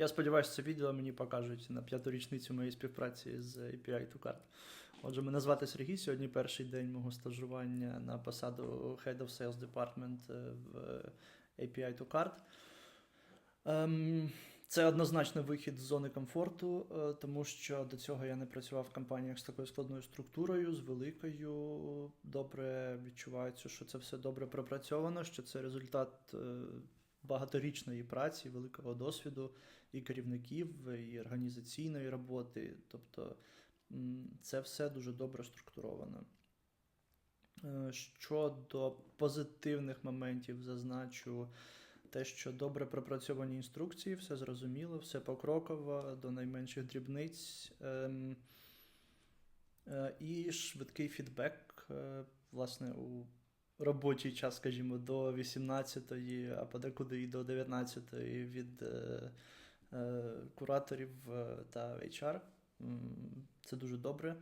Я сподіваюся, це відео мені покажуть на п'яту річницю моєї співпраці з API to Card. Отже, мене звати Сергій. Сьогодні перший день мого стажування на посаду Head of Sales Department е, в API to Card. Ем, Це однозначно вихід з зони комфорту, е, тому що до цього я не працював в компаніях з такою складною структурою, з великою. Добре відчувається, що це все добре пропрацьовано, що це результат е, багаторічної праці, великого досвіду і керівників, і організаційної роботи. Тобто це все дуже добре структуровано. Е, Щодо позитивних моментів, зазначу те, що добре пропрацьовані інструкції, все зрозуміло, все покроково, до найменших дрібниць. Ем, е, І швидкий фідбек, е, власне, у робочий час, скажімо, до 18-ї, а подекуди і до 19-ї від е, е, кураторів е, та HR. Це дуже добре.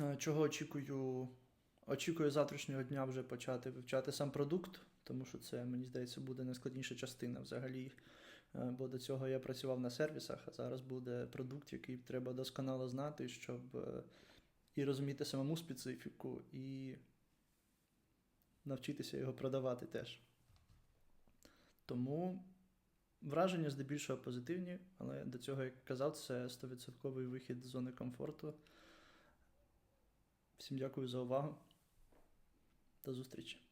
Е, Чого очікую? Очікую завтрашнього дня вже почати вивчати сам продукт, тому що це, мені здається, буде найскладніша частина взагалі. Е, Бо до цього я працював на сервісах, а зараз буде продукт, який треба досконало знати, щоб і розуміти самому специфіку, і навчитися його продавати теж. Тому враження здебільшого позитивні, але до цього, як казав, це 100% вихід з зони комфорту. Всім дякую за увагу. До зустрічі.